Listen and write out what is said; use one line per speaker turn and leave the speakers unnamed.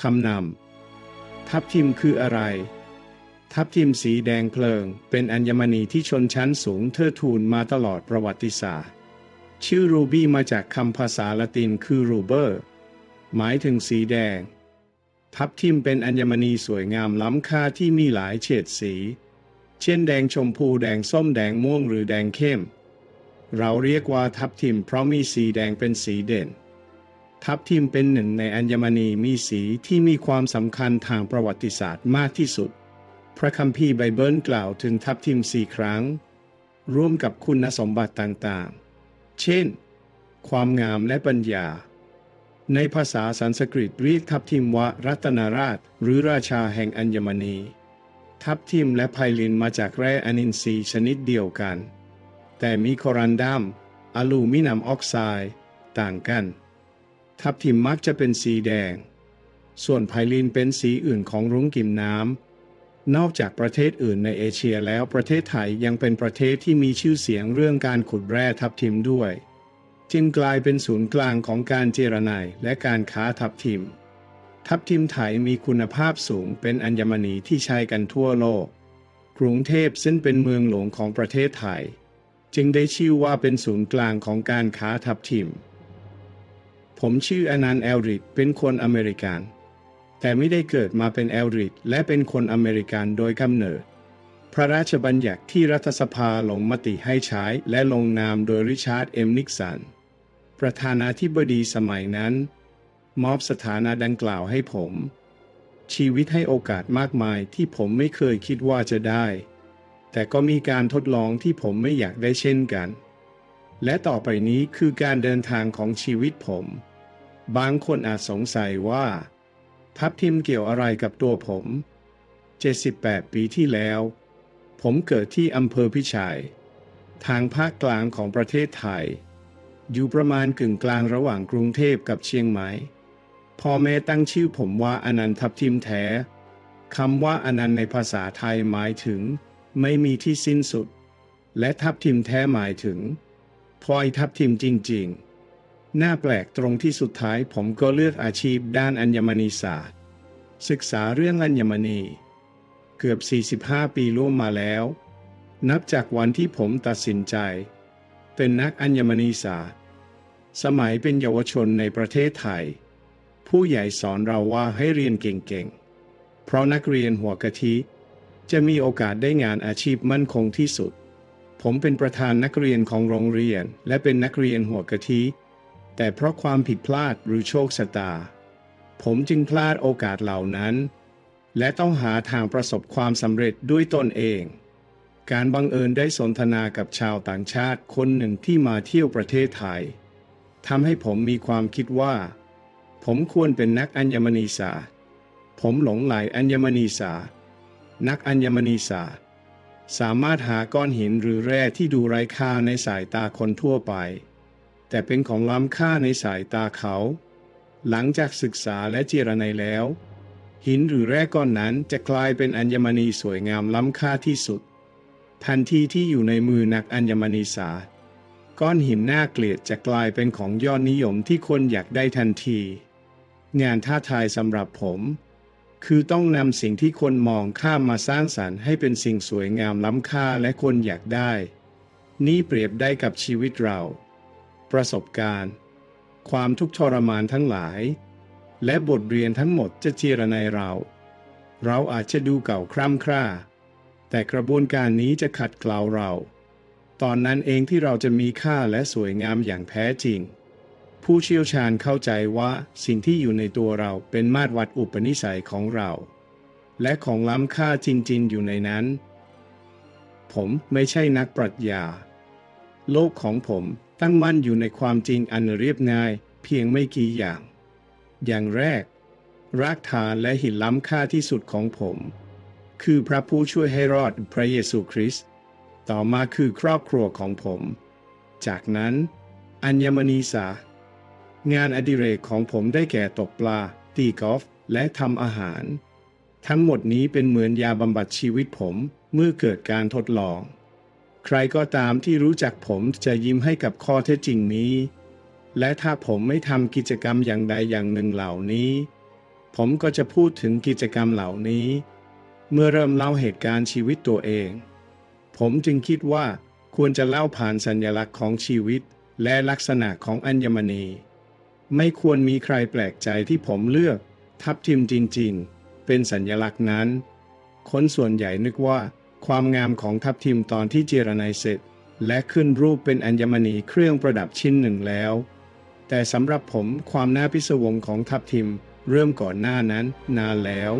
คำนำทับทิมคืออะไร ทับทิมสีแดงเพลิง เป็นอัญมณีที่ชนชั้นสูงเทิดทูนมาตลอดประวัติศาสตร์ ชื่อรูบี้มาจากคำภาษาละตินคือรูเบอร์ หมายถึงสีแดง ทับทิมเป็นอัญมณีสวยงามล้ำค่าที่มีหลายเฉดสี เช่นแดงชมพูแดงส้มแดงม่วงหรือแดงเข้ม เราเรียกว่าทับทิมเพราะมีสีแดงเป็นสีเด่น ทับทิมเป็นหนึ่งในอัญมณีมีสีที่มีความสำคัญทางประวัติศาสตร์มากที่สุด พระคัมภีร์ไบเบิลกล่าวถึงทับทิมสี่ครั้ง ร่วมกับคุณสมบัติต่างๆ เช่น ความงามและปัญญา ในภาษาสันสกฤตเรียกทับทิมว่ารัตนาราช หรือราชาแห่งอัญมณี ทับทิมและไพลินมาจากแร่อนินทรีย์ชนิดเดียวกัน แต่มีคอรันดัมอลูมิเนียมออกไซด์ต่างกัน ทับทิมมักจะเป็นสีแดง ส่วนไพลินเป็นสีอื่นของรุ้งกิมน้ำ นอกจากประเทศอื่นในเอเชียแล้วประเทศไทยยังเป็นประเทศที่มีชื่อเสียงเรื่องการขุดแร่ทับทิมด้วยจึงกลายเป็นศูนย์กลางของการเจรไนและการค้าทับทิม ทับทิมไทยมีคุณภาพสูงเป็นอัญมณีที่ใช้กันทั่วโลก กรุงเทพซึ่งเป็นเมืองหลวงของประเทศไทย จึงได้ชื่อว่าเป็นศูนย์กลางของการค้าทับทิม ผมชื่ออนันต์แอลริดเป็นคนอเมริกัน แต่ไม่ได้เกิดมาเป็นแอลริดและเป็นคนอเมริกันโดยกำเนิด พระราชบัญญัติที่รัฐสภาลงมติให้ใช้และลงนามโดยริชาร์ดเอ็มนิกสัน ประธานาธิบดีสมัยนั้น มอบสถานะดังกล่าวให้ผม ชีวิตให้โอกาสมากมายที่ผมไม่เคยคิดว่าจะได้ แต่ก็มีการทดลองที่ผมไม่อยากได้เช่นกันและต่อไปนี้คือการเดินทางของชีวิตผม บางคนอาจสงสัยว่า ทับทิมเกี่ยวอะไรกับตัวผม 78 ปีที่แล้ว ผมเกิดที่อำเภอพิชัย ทางภาคกลางของประเทศไทย อยู่ประมาณกึ่งกลางระหว่างกรุงเทพกับเชียงใหม่พ่อแม่ตั้งชื่อผมว่าอนันทับทิมแท้คำว่าอนันต์ในภาษาไทยหมายถึง ไม่มีที่สิ้นสุด และทับทิมแท้หมายถึงพลอยทับทิมจริง ๆ น่าแปลกตรงที่สุดท้ายผมก็เลือกอาชีพด้านอัญมณีศาสตร์ ศึกษาเรื่องอัญมณี เกือบ 45 ปีล่วงมาแล้ว นับจากวันที่ผมตัดสินใจ เป็นนักอัญมณีศาสตร์ สมัยเป็นเยาวชนในประเทศไทย ผู้ใหญ่สอนเราว่าให้เรียนเก่งๆ เพราะนักเรียนหัวกะทิ จะมีโอกาสได้งานอาชีพมั่นคงที่สุด ผมเป็นประธานนักเรียนของโรงเรียน และเป็นนักเรียนหัวกะทิ แต่เพราะความผิดพลาดหรือโชคชะตา ผมจึงพลาดโอกาสเหล่านั้น และต้องหาทางประสบความสำเร็จด้วยตนเอง การบังเอิญได้สนทนากับชาวต่างชาติคนหนึ่งที่มาเที่ยวประเทศไทยทำให้ผมมีความคิดว่า ผมควรเป็นนักอัญมณีศาสตร์ ผมหลงไหลอัญมณีศาสตร์ นักอัญมณีศาสตร์ สามารถหาก้อนหินหรือแร่ที่ดูไร้ค่าในสายตาคนทั่วไป แต่เป็นของล้ำค่าในสายตาเขา หลังจากศึกษาและเจรไนแล้ว หินหรือแร่ก้อนนั้นจะกลายเป็นอัญมณีสวยงามล้ำค่าที่สุด ทันทีที่อยู่ในมือนักอัญมณีศาสตร์ก้อนหินน่าเกลียดจะกลายเป็นของยอดนิยมที่คนอยากได้ทันที งานท้าทายสำหรับผม คือต้องนำสิ่งที่คนมองข้ามมาสร้างสรรค์ให้เป็นสิ่งสวยงามล้ำค่าและคนอยากได้ นี่เปรียบได้กับชีวิตเรา ประสบการณ์ ความทุกข์ทรมานทั้งหลาย และบทเรียนทั้งหมดจะเจรในเรา เราอาจจะดูเก่าคร่ำคร่า แต่กระบวนการนี้จะขัดเกลาเรา ตอนนั้นเองที่เราจะมีค่าและสวยงามอย่างแท้จริง ผู้เชี่ยวชาญเข้าใจว่าสิ่งที่อยู่ในตัวเราเป็นมาตรวัดอุปนิสัยของเรา และของล้ำค่าจริงๆ อยู่ในนั้น ผมไม่ใช่นักปรัชญา โลกของผมตั้งมั่นอยู่ในความจริงอันเรียบง่าย เพียงไม่กี่อย่าง อย่างแรก รากฐานและหินล้ำค่าที่สุดของผม คือพระผู้ช่วยให้รอดพระเยซูคริสต์ต่อมาคือครอบครัวของผม จากนั้น อัญมณีสา งานอดิเรกของผมได้แก่ตกปลา ตีกอล์ฟและทำอาหาร ทั้งหมดนี้เป็นเหมือนยาบำบัดชีวิตผมเมื่อเกิดการทดลอง ใครก็ตามที่รู้จักผมจะยิ้มให้กับข้อเท็จจริงนี้ และถ้าผมไม่ทำกิจกรรมอย่างใดอย่างหนึ่งเหล่านี้ ผมก็จะพูดถึงกิจกรรมเหล่านี้ เมื่อเริ่มเล่าเหตุการณ์ชีวิตตัวเอง ผมจึงคิดว่าควรจะเล่าผ่านสัญลักษณ์ของชีวิต และลักษณะของอัญมณี ไม่ควรมีใครแปลกใจที่ผมเลือก ทับทิมจริงๆ เป็นสัญลักษณ์นั้น คนส่วนใหญ่นึกว่า ความงามของทับทิมตอนที่เจรไนเสร็จ และขึ้นรูปเป็นอัญมณีเครื่องประดับชิ้นหนึ่งแล้ว แต่สำหรับผมความน่าพิศวงของทับทิมเริ่มก่อนหน้านั้นนานแล้ว